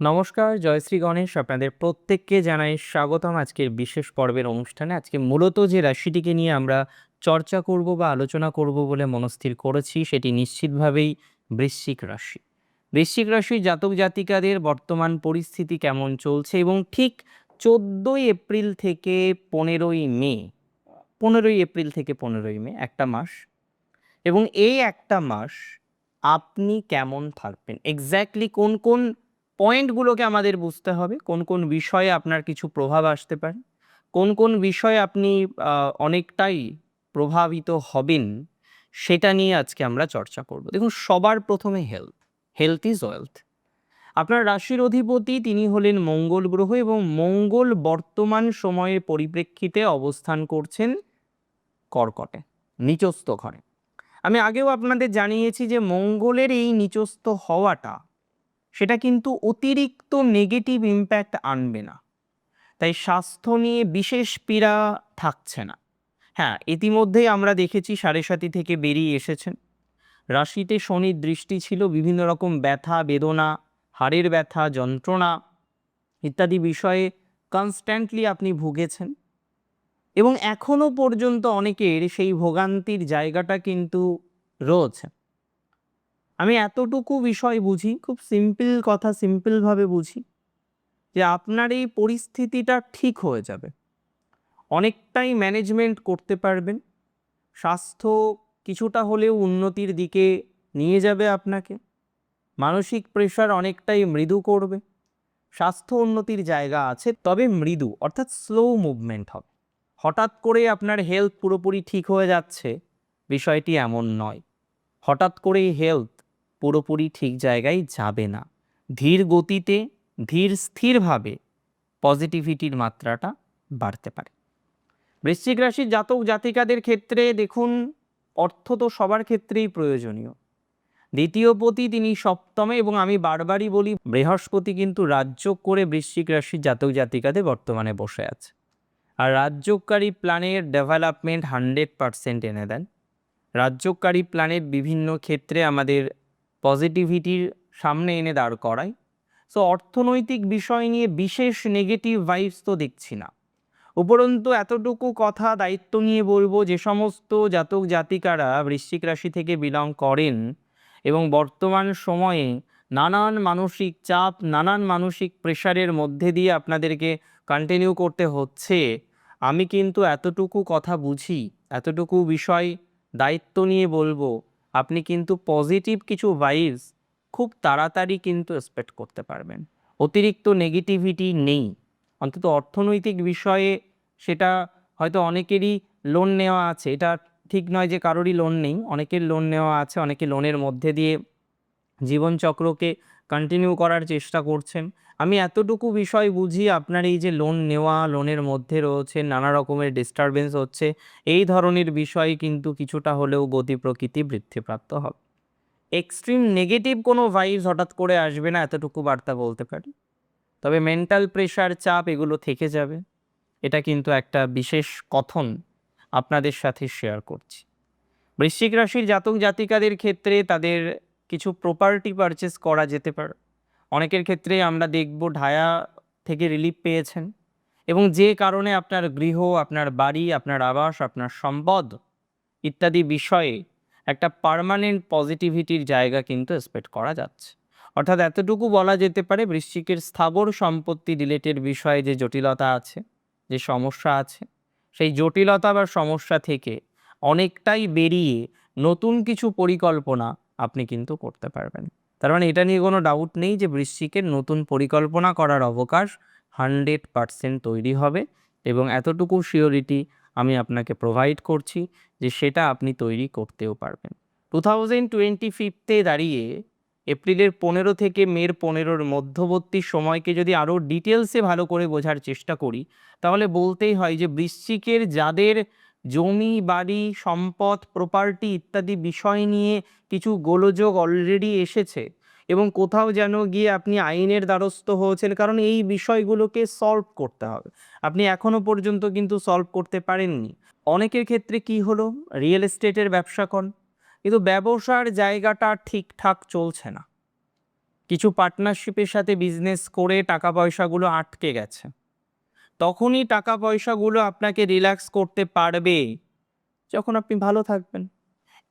নমস্কার জয়শ্রী গণেশ। আপনাদের প্রত্যেককে জানাই স্বাগতম আজকের বিশেষ পর্বের অনুষ্ঠানে। আজকে মূলত যে রাশিটিকে নিয়ে আমরা চর্চা করব বা আলোচনা করব বলে মনস্থির করেছি, সেটি নিশ্চিতভাবেই বৃশ্চিক রাশি। বৃশ্চিক রাশির জাতক জাতিকাদের বর্তমান পরিস্থিতি কেমন চলছে এবং ঠিক চোদ্দোই এপ্রিল থেকে পনেরোই মে, পনেরোই এপ্রিল থেকে পনেরোই মে, একটা মাস। এবং এই একটা মাস আপনি কেমন থাকবেন? এক্স্যাক্টলি কোন কোন পয়েন্টগুলোকে আমাদের বুঝতে হবে, কোন কোন বিষয়ে আপনার কিছু প্রভাব আসতে পারে, কোন কোন বিষয়ে আপনি অনেকটাই প্রভাবিত হবেন, সেটা নিয়ে আজকে আমরা চর্চা করব। দেখুন, সবার প্রথমে হেলথ হেলথ ইজ ওয়েলথ আপনার রাশির অধিপতি তিনি হলেন মঙ্গল গ্রহ এবং মঙ্গল বর্তমান সময়ের পরিপ্রেক্ষিতে অবস্থান করছেন কর্কটে, নিচস্থ ঘরে। আমি আগেও আপনাদের জানিয়েছি যে মঙ্গলের এই নিচস্থ হওয়াটা সেটা কিন্তু অতিরিক্ত নেগেটিভ ইম্প্যাক্ট আনবে না। তাই স্বাস্থ্য নিয়ে বিশেষ পীড়া থাকছে না। হ্যাঁ ইতিমধ্যেই আমরা দেখেছি সাড়ে সাতি থেকে বেরিয়ে এসেছেন। রাশিতে শনির দৃষ্টি ছিল বিভিন্ন রকম ব্যথা, বেদনা, হাড়ের ব্যথা, যন্ত্রণা ইত্যাদি বিষয়ে কনস্ট্যান্টলি আপনি ভুগেছেন। এবং এখনও পর্যন্ত অনেকের সেই ভোগান্তির জায়গাটা কিন্তু রয়েছে। আমি এতটুকু বিষয় বুঝি, খুব সিম্পল কথা সিম্পলভাবে বুঝি, যে আপনার এই পরিস্থিতিটা ঠিক হয়ে যাবে। অনেকটাই ম্যানেজমেন্ট করতে পারবেন, স্বাস্থ্য কিছুটা হলেও উন্নতির দিকে নিয়ে যাবে আপনাকে, মানসিক প্রেশার অনেকটাই মৃদু করবে, স্বাস্থ্য উন্নতির জায়গা আছে, তবে মৃদু, অর্থাৎ স্লো মুভমেন্ট হবে। হঠাৎ করে আপনার হেলথ পুরোপুরি ঠিক হয়ে যাচ্ছে, বিষয়টি এমন নয়। হঠাৎ করেই হেলথ পুরোপুরি ঠিক জায়গায় যাবে না। ধীর গতিতে, ধীর স্থিরভাবে পজিটিভিটির মাত্রাটা বাড়তে পারে। বৃশ্চিক রাশির জাতক জাতিকাদের ক্ষেত্রে দেখুন, অর্থ তো সবার ক্ষেত্রেই প্রয়োজনীয়। দ্বিতীয় পতি তিনি সপ্তমে এবং আমি বারবারই বলি, বৃহস্পতি কিন্তু রাজ্য করে বৃশ্চিক রাশির জাতক জাতিকাদের বর্তমানে বসে আছে। আর রাজ্যকারী প্ল্যানের ডেভেলপমেন্ট হান্ড্রেড পারসেন্ট এনে দেন। রাজ্যকারী প্ল্যানেট বিভিন্ন ক্ষেত্রে আমাদের পজিটিভিটির সামনে এনে দাঁড় করায়। সো অর্থনৈতিক বিষয় নিয়ে বিশেষ নেগেটিভ ভাইবস তো দেখছি না। উপরন্তু এতটুকু কথা দায়িত্ব নিয়ে বলব যে, সমস্ত জাতক জাতিকারা বৃশ্চিক রাশি থেকে বিলং করেন এবং বর্তমান সময়ে নানান মানসিক চাপ, নানান মানসিক প্রেশারের মধ্যে দিয়ে আপনাদেরকে কন্টিনিউ করতে হচ্ছে। আমি কিন্তু এতটুকু কথা বুঝি, এতটুকু বিষয় দায়িত্ব নিয়ে বলব। আপনি কিন্তু পজিটিভ কিছু ভাইবস খুব তাড়াতাড়ি কিন্তু এক্সপেক্ট করতে পারবেন। অতিরিক্ত নেগেটিভিটি নেই। অন্তত অর্থনৈতিক বিষয়ে সেটা হয়তো অনেকেরই লোন নেওয়া আছে। এটা ঠিক নয় যে কারোরই লোন নেই। অনেকের লোন নেওয়া আছে, অনেকে লোনের মধ্যে দিয়ে জীবনচক্রকে কন্টিনিউ করার চেষ্টা করছেন। আমি এতটুকু বিষয় বুঝি আপনার এই যে লোন নেওয়া লোনের মধ্যে রয়েছে, নানা রকমের ডিস্টারবেন্স হচ্ছে, এই ধরনের বিষয় কিন্তু কিছুটা হলেও গতি প্রকৃতি বৃদ্ধিপ্রাপ্ত হবে। এক্সট্রিম নেগেটিভ কোনো ভাইবস হঠাৎ করে আসবে না, এতটুকু বার্তা বলতে পারি। তবে মেন্টাল প্রেশার চাপ এগুলো থেকে যাবে। এটা কিন্তু একটা বিশেষ কথন আপনাদের সাথে শেয়ার করছি। বৃশ্চিক রাশির জাতক জাতিকাদের ক্ষেত্রে তাদের কিছু প্রপার্টি পারচেস করা যেতে পারে। অনেকের ক্ষেত্রে আমরা দেখব ঢায়া থেকে রিলিফ পেয়েছেন এবং যে কারণে আপনার গৃহ, আপনার বাড়ি, আপনার আবাস, আপনার সম্পদ ইত্যাদি বিষয়ে একটা পার্মানেন্ট পজিটিভিটির জায়গা কিন্তু এক্সপেক্ট করা যাচ্ছে। অর্থাৎ এতটুকু বলা যেতে পারে বৃশ্চিকের স্থাবর সম্পত্তি রিলেটেড বিষয়ে যে জটিলতা আছে, যে সমস্যা আছে, সেই জটিলতা বা সমস্যা থেকে অনেকটাই বেরিয়ে নতুন কিছু পরিকল্পনা আপনি কিন্তু করতে পারবেন। তার মানে এটা নিয়ে কোনো ডাউট নেই যে বৃশ্চিকের নতুন পরিকল্পনা করার অবকাশ হান্ড্রেড পারসেন্ট তৈরি হবে এবং এতটুকু শিওরিটি আমি আপনাকে প্রোভাইড করছি যে সেটা আপনি তৈরি করতেও পারবেন। টু থাউজেন্ড টোয়েন্টি ফিফতে দাঁড়িয়ে এপ্রিলের পনেরো থেকে মের পনেরোর মধ্যবর্তী সময়কে যদি আরও ডিটেলসে ভালো করে বোঝার চেষ্টা করি, তাহলে বলতেই হয় যে বৃশ্চিকের যাদের জমি, বাড়ি, সম্পদ প্রপার্টি ইত্যাদি বিষয় নিয়ে কিছু গোলযোগ অলরেডি এসেছে এবং কোথাও যেন গিয়ে আপনি আইনের দ্বারস্থ হয়েছেন। কারণ এই বিষয়গুলোকে সলভ করতে হবে। আপনি এখনও পর্যন্ত কিন্তু সলভ করতে পারেননি। অনেকের ক্ষেত্রে কি হলো? রিয়েল এস্টেটের ব্যবসা করেন কিন্তু ব্যবসার জায়গাটা ঠিকঠাক চলছে না। কিছু পার্টনারশিপের সাথে বিজনেস করে টাকা পয়সাগুলো আটকে গেছে। তখনই টাকা পয়সাগুলো আপনাকে রিল্যাক্স করতে পারবে। যখন আপনি ভালো থাকবেন।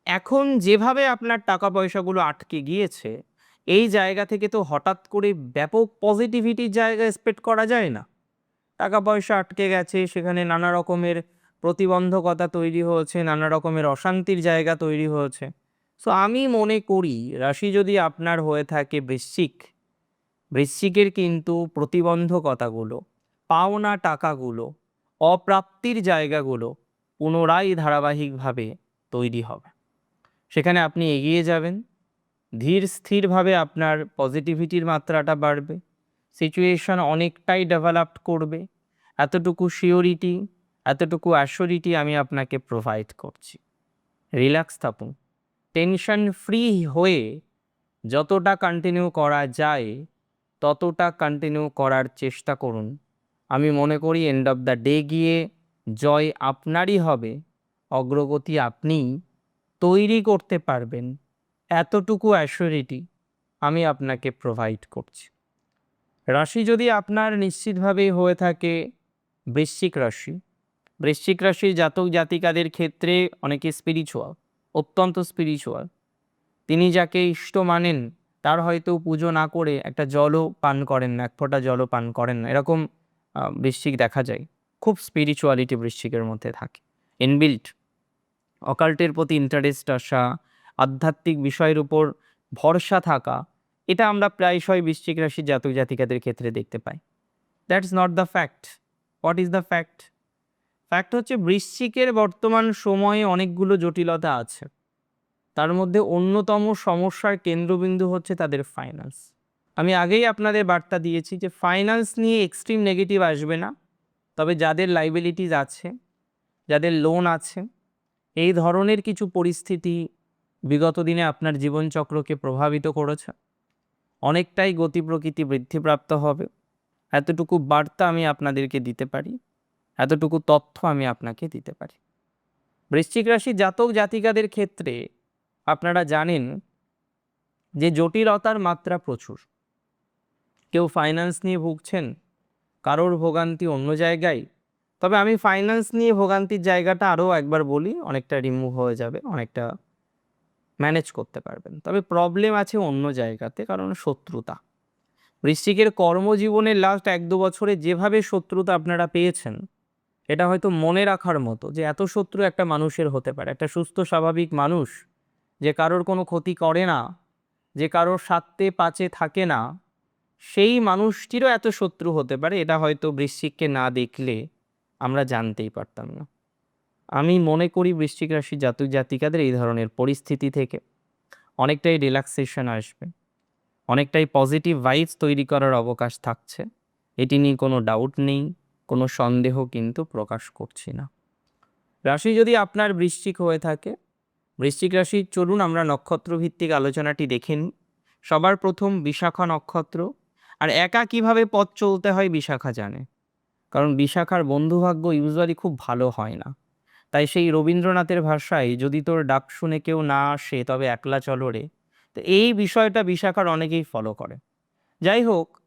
এখন যেভাবে আপনার টাকা পয়সাগুলো আটকে গিয়েছে, এই জায়গা থেকে তো হঠাৎ করে ব্যাপক পজিটিভিটির জায়গা এক্সপেক্ট করা যায় না। টাকা পয়সা আটকে গেছে, সেখানে নানা রকমের প্রতিবন্ধকতা তৈরি হয়েছে, নানা রকমের অশান্তির জায়গা তৈরি হয়েছে। সো আমি মনে করি, রাশি যদি আপনার হয়ে থাকে বৃশ্চিক, বৃশ্চিকের কিন্তু প্রতিবন্ধকতাগুলো পাওনা টাকাগুলো, অপ্রাপ্তির জায়গাগুলো পুনরায় ধারাবাহিকভাবে তৈরি হবে। সেখানে আপনি এগিয়ে যাবেন, ধীর স্থিরভাবে আপনার পজিটিভিটির মাত্রাটা বাড়বে সিচুয়েশন অনেকটাই ডেভেলপড করবে। এতটুকু শিওরিটি এতটুকু অ্যাসিওরিটি আমি আপনাকে প্রোভাইড করছি। রিল্যাক্স থাকুন। টেনশন ফ্রি হয়ে যতটা কন্টিনিউ করা যায়, ততটা কন্টিনিউ করার চেষ্টা করুন। আমি মনে করি এন্ড অফ দ্য ডে গিয়ে জয় আপনারই হবে, অগ্রগতি আপনিই তৈরি করতে পারবেন। এতটুকু অ্যাসিওরিটি আমি আপনাকে প্রোভাইড করছি। রাশি যদি আপনার নিশ্চিতভাবেই হয়ে থাকে, বৃশ্চিক রাশি। বৃশ্চিক রাশির জাতক জাতিকাদের ক্ষেত্রে অনেকে স্পিরিচুয়াল অত্যন্ত স্পিরিচুয়াল তিনি যাকে ইষ্ট মানেন, তার হয়তো পুজো না করে একটা জলও পান করেন না, এক ফোঁটা জলও পান করেন না। এরকম বৃশ্চিক দেখা যায়। খুব স্পিরিচুয়ালিটি বৃশ্চিকের মধ্যে থাকে। ইনবিল্ট অকাল্টের প্রতি ইন্টারেস্ট আসা, আধ্যাত্মিক বিষয়ের উপর ভরসা থাকা, এটা আমরা প্রায়শই বৃশ্চিক রাশির জাতক জাতিকাদের ক্ষেত্রে দেখতে পাই। That's not the fact what is the fact fact হচ্ছে বৃশ্চিকের বর্তমান সময়ে অনেকগুলো জটিলতা আছে। তার মধ্যে অন্যতম সমস্যার কেন্দ্রবিন্দু হচ্ছে তাদের ফাইন্যান্স আমি আগেই আপনাদের বার্তা দিয়েছি যে ফাইন্যান্স নিয়ে এক্সট্রিম নেগেটিভ আসবে না। তবে যাদের লাইবিলিটিস আছে, যাদের লোন আছে, এই ধরনের কিছু পরিস্থিতি বিগত দিনে আপনার জীবনচক্রকে প্রভাবিত করেছে। অনেকটাই গতি প্রকৃতি বৃদ্ধিপ্রাপ্ত হবে। এতটুকু বার্তা আমি আপনাদেরকে দিতে পারি, এতটুকু তথ্য আমি আপনাকে দিতে পারি। বৃশ্চিক রাশি জাতক জাতিকাদের ক্ষেত্রে আপনারা জানেন যে জটিলতার মাত্রা প্রচুর। কেউ ফাইন্যান্স নিয়ে ভুগছেন, কারোর ভোগান্তি অন্য জায়গায়, তবে আমি ফাইন্যান্স নিয়ে ভোগান্তির জায়গাটা আরও একবার বলি, অনেকটা রিমুভ হয়ে যাবে, অনেকটা ম্যানেজ করতে পারবেন। তবে প্রবলেম আছে অন্য জায়গাতে, কারণ শত্রুতা। বৃশ্চিকের কর্মজীবনের লাস্ট এক দু বছরে যেভাবে শত্রুতা আপনারা পেয়েছেন, এটা হয়তো মনে রাখার মতো যে এত শত্রু একটা মানুষের হতে পারে। একটা সুস্থ, স্বাভাবিক মানুষ, যে কারোর কোনো ক্ষতি করে না, যে কারোর সাথে পাচে থাকে না সেই মানুষটিরও এত শত্রু হতে পারে, এটা হয়তো বৃশ্চিককে না দেখলে আমরা জানতেই পারতাম না। আমি মনে করি বৃশ্চিক রাশি জাতক জাতিকাদের এই ধরনের পরিস্থিতি থেকে অনেকটাই রিল্যাক্সেশন আসবে, অনেকটাই পজিটিভ ভাইবস তৈরি করার অবকাশ থাকছে, এটি নিয়ে কোনো ডাউট নেই, কোনো সন্দেহ কিন্তু প্রকাশ করছি না। রাশি যদি আপনার বৃশ্চিক হয়ে থাকে, বৃশ্চিক রাশি, চলুন আমরা নক্ষত্র ভিত্তিক আলোচনাটি দেখে নিই। সবার প্রথম বিশাখা নক্ষত্র আর একা কীভাবে পথ চলতে হয় বিশাখা জানে। কারণ বিশাখার বন্ধুভাগ্য ইউজুয়ালি খুব ভালো হয় না। তাই সেই রবীন্দ্রনাথের ভাষায়, যদি তোর ডাক শুনে কেউ না আসে, তবে একলা চলো রে। তো এই বিষয়টা বিশাখার অনেকেই ফলো করে। যাই হোক,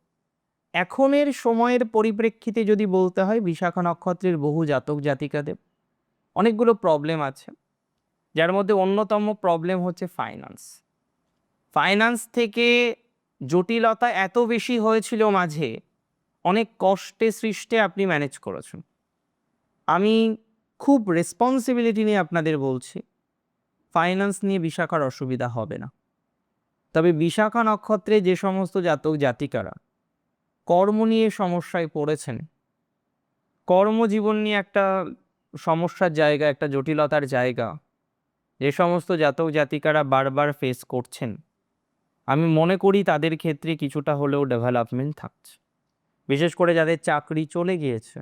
এখনের সময়ের পরিপ্রেক্ষিতে যদি বলতে হয়, বিশাখা নক্ষত্রের বহু জাতক জাতিকাদের অনেকগুলো প্রবলেম আছে। যার মধ্যে অন্যতম প্রবলেম হচ্ছে ফাইন্যান্স ফাইন্যান্স থেকে জটিলতা এত বেশি হয়েছিল মাঝে, অনেক কষ্টে সৃষ্টে আপনি ম্যানেজ করেছেন। আমি খুব রেসপন্সিবিলিটি নিয়ে আপনাদের বলছি ফাইন্যান্স নিয়ে বিশাখার অসুবিধা হবে না। তবে বিশাখা নক্ষত্রে যে সমস্ত জাতক জাতিকারা কর্ম নিয়ে সমস্যায় পড়েছেন কর্মজীবন নিয়ে একটা সমস্যার জায়গা, একটা জটিলতার জায়গা, যে সমস্ত জাতক জাতিকারা বারবার ফেস করছেন আমি মনে করি তাদের ক্ষেত্রে কিছুটা হলেও ডেভেলপমেন্ট থাকছে। বিশেষ করে যাদের চাকরি চলে গিয়েছে।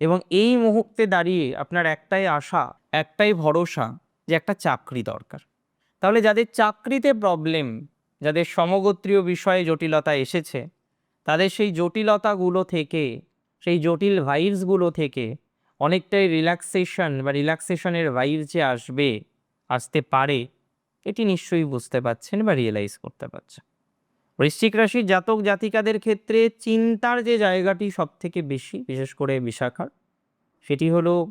এবং এই মুহূর্তে দাঁড়িয়ে আপনার একটাই আশা, একটাই ভরসা যে একটা চাকরি দরকার। তাহলে যাদের চাকরিতে প্রবলেম যাদের সমগোত্রীয় বিষয়ে জটিলতা এসেছে, তাদের সেই জটিলতাগুলো থেকে, সেই জটিল ভাইবসগুলো থেকে অনেকটাই রিল্যাক্সেশন বা রিল্যাক্সেশনের ভাইবস যে আসবে, আসতে পারে। এটি নিশ্চয়ই বুঝতে পারছেন বা রিয়েলাইজ করতে পারছেন। বৃশ্চিক রাশির জাতক জাতিকাদের ক্ষেত্রে চিন্তার যে জায়গাটি সব থেকে বেশি, বিশেষ করে বিশাখার, সেটি হলো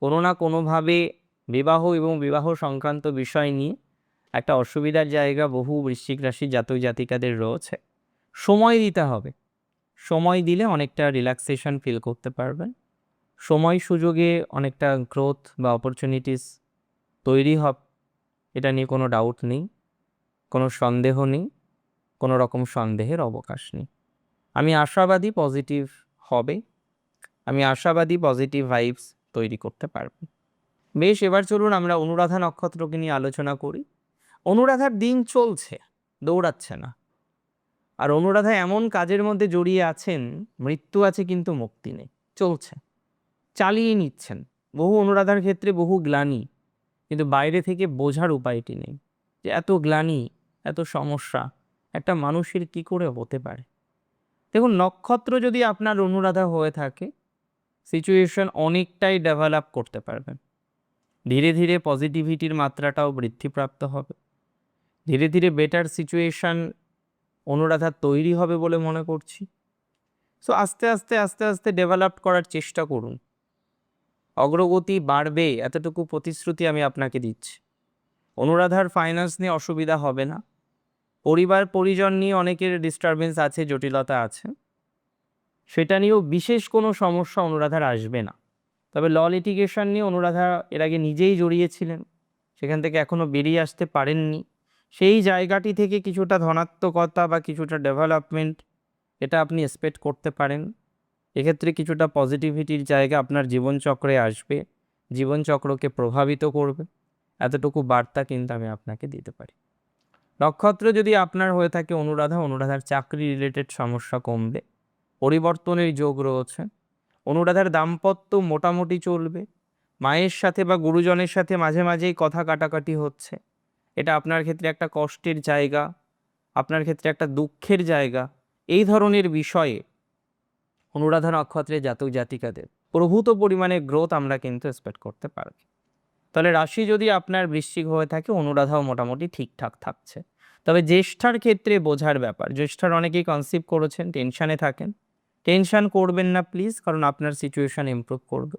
কোনো না কোনোভাবে বিবাহ এবং বিবাহ সংক্রান্ত বিষয় নিয়ে একটা অসুবিধার জায়গা বহু বৃশ্চিক রাশির জাতক জাতিকাদের রয়েছে। সময় দিতে হবে। সময় দিলে অনেকটা রিল্যাক্সেশন ফিল করতে পারবেন। সময় সুযোগে অনেকটা গ্রোথ বা অপরচুনিটিস তৈরি হবে এটা নিয়ে কোনো ডাউট নেই, কোনো সন্দেহ নেই, কোনো রকম সন্দেহের অবকাশ নেই। আমি আশাবাদী পজিটিভ হবে, আমি আশাবাদী পজিটিভ ভাইবস তৈরি করতে পারব। বেশ, এবার চলুন আমরা অনুরাধা নক্ষত্রকে নিয়ে আলোচনা করি। অনুরাধার দিন চলছে, দৌড়াচ্ছে না। আর অনুরাধা এমন কাজের মধ্যে জড়িয়ে আছেন, মৃত্যু আছে কিন্তু মুক্তি নেই, চলছে, চালিয়ে নিচ্ছেন। বহু অনুরাধার ক্ষেত্রে বহু গ্লানি কিন্তু বাইরে থেকে বোঝার উপায়টি নেই যে এত গ্লানি, এত সমস্যা, একটা মানুষের কি করে হতে পারে? দেখুন, নক্ষত্র যদি আপনার অনুরাধা হয়ে থাকে সিচুয়েশন অনেকটাই ডেভেলপ করতে পারবেন। ধীরে ধীরে পজিটিভিটির মাত্রাটাও বৃদ্ধিপ্রাপ্ত হবে। ধীরে ধীরে বেটার সিচুয়েশান অনুরাধা তৈরি হবে বলে মনে করছি। সো আস্তে আস্তে আস্তে আস্তে ডেভেলপ করার চেষ্টা করুন। অগ্রগতি বাড়বে, এতটুকু প্রতিশ্রুতি আমি আপনাকে দিচ্ছি। অনুরাধার ফাইন্যান্স নিয়ে অসুবিধা হবে না। পরিবার পরিজন নিয়ে অনেকের ডিস্টারবেন্স আছে, জটিলতা আছে। সেটা নিয়েও বিশেষ কোনো সমস্যা অনুরাধার আসবে না। তবে ল লিটিগেশন নিয়ে অনুরাধা এর আগে নিজেই জড়িয়েছিলেন, সেখান থেকে এখনও বেরিয়ে আসতে পারেননি। সেই জায়গাটি থেকে কিছুটা ধনাত্মকতা বা কিছুটা ডেভেলপমেন্ট এটা আপনি এক্সপেক্ট করতে পারেন। এক্ষেত্রে কিছুটা পজিটিভিটির জায়গা আপনার জীবনচক্রে আসবে। জীবনচক্রকে প্রভাবিত করবে। এতটুকু বার্তা কিন্তু আমি আপনাকে দিতে পারি। নক্ষত্র যদি আপনার হয়ে থাকে অনুরাধা, অনুরাধার চাকরি রিলেটেড সমস্যা কমবে। পরিবর্তনের যোগ রয়েছে। অনুরাধার দাম্পত্য মোটামুটি চলবে। মায়ের সাথে বা গুরুজনের সাথে মাঝে মাঝেই কথা কাটাকাটি হচ্ছে। এটা আপনার ক্ষেত্রে একটা কষ্টের জায়গা। আপনার ক্ষেত্রে একটা দুঃখের জায়গা। এই ধরনের বিষয়ে অনুরাধা নক্ষত্রের জাতক জাতিকাদের প্রভূত পরিমাণে গ্রোথ আমরা কিন্তু এক্সপেক্ট করতে পারি তাহলে রাশি যদি আপনার বৃশ্চিক হয়ে থাকে, অনুরাধাও মোটামুটি ঠিকঠাক থাকছে। তবে জ্যেষ্ঠার ক্ষেত্রে বোঝার ব্যাপার, জ্যেষ্ঠার অনেকেই কনসিভ করেছেন টেনশানে থাকেন। টেনশান করবেন না প্লিজ কারণ আপনার সিচুয়েশান ইমপ্রুভ করবে।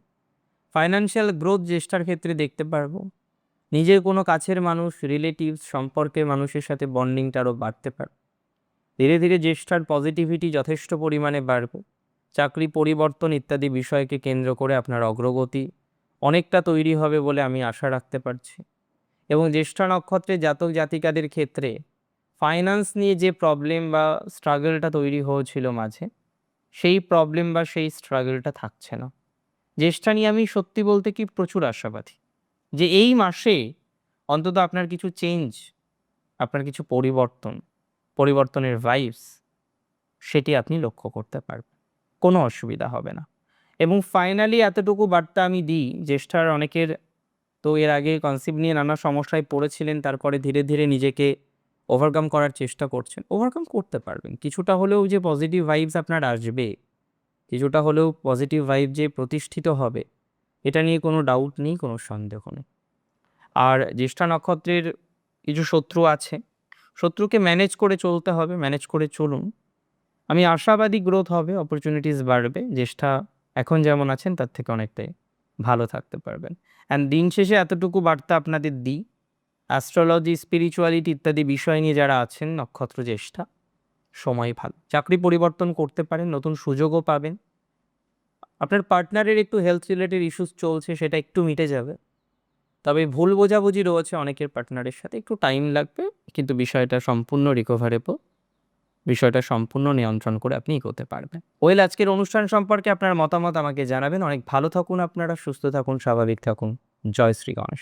ফাইন্যান্সিয়াল গ্রোথ জ্যেষ্ঠার ক্ষেত্রে দেখতে পারব। নিজের কোনো কাছের মানুষ রিলেটিভস সম্পর্কের মানুষের সাথে বন্ডিংটা আরও বাড়তে পারবে। ধীরে ধীরে জ্যেষ্ঠার পজিটিভিটি যথেষ্ট পরিমাণে বাড়বে। চাকরি পরিবর্তন ইত্যাদি বিষয়কে কেন্দ্র করে আপনার অগ্রগতি অনেকটা তৈরি হবে বলে আমি আশা রাখতে পারছি। এবং জ্যেষ্ঠা নক্ষত্রে জাতক জাতিকাদের ক্ষেত্রে ফাইন্যান্স নিয়ে যে প্রবলেম বা স্ট্রাগলটা তৈরি হয়েছিল মাঝে, সেই প্রবলেম বা সেই স্ট্রাগলটা থাকছে না। জ্যেষ্ঠা নিয়ে আমি সত্যি বলতে কি প্রচুর আশাবাদী যে এই মাসে অন্তত আপনার কিছু চেঞ্জ আপনার কিছু পরিবর্তন, পরিবর্তনের ভাইবস সেটি আপনি লক্ষ্য করতে পারবেন। কোনো অসুবিধা হবে না। এবং ফাইনালি এতটুকু বার্তা আমি দিই, জ্যেষ্ঠার অনেকের তো এর আগে কনসেপ্ট নিয়ে নানা সমস্যায় পড়েছিলেন, তারপরে ধীরে ধীরে নিজেকে ওভারকাম করার চেষ্টা করছেন। ওভারকাম করতে পারবেন। কিছুটা হলেও যে পজিটিভ ভাইবস আপনার আসবে, কিছুটা হলেও পজিটিভ ভাইব যে প্রতিষ্ঠিত হবে, এটা নিয়ে কোনো ডাউট নেই, কোনো সন্দেহ নেই। আর জ্যেষ্ঠা নক্ষত্রের কিছু শত্রু আছে, শত্রুকে ম্যানেজ করে চলতে হবে ম্যানেজ করে চলুন। আমি আশাবাদী গ্রোথ হবে অপরচুনিটিস বাড়বে জ্যেষ্ঠা এখন যেমন আছেন, তার থেকে অনেকটাই ভালো থাকতে পারবেন। অ্যান্ড দিন শেষে এতটুকু বার্তা আপনাদের দিই অ্যাস্ট্রোলজি স্পিরিচুয়ালিটি ইত্যাদি বিষয় নিয়ে যারা আছেন, নক্ষত্র জ্যেষ্ঠা, সময় ভালো। চাকরি পরিবর্তন করতে পারেন, নতুন সুযোগও পাবেন। আপনার পার্টনারের একটু হেলথ রিলেটেড ইস্যুস চলছে, সেটা একটু মিটে যাবে। তবে ভুল বোঝাবুঝি রয়েছে অনেকের পার্টনারের সাথে, একটু টাইম লাগবে, কিন্তু বিষয়টা সম্পূর্ণ রিকভারেবল বিষয়টা সম্পূর্ণ নিয়ন্ত্রণ করে আপনি করতে পারবেন। ওয়েল, আজকের অনুষ্ঠান সম্পর্কে আপনার মতামত আমাকে জানাবেন। অনেক ভালো থাকুন আপনারা, সুস্থ থাকুন, স্বাভাবিক থাকুন। জয় শ্রী গণেশ।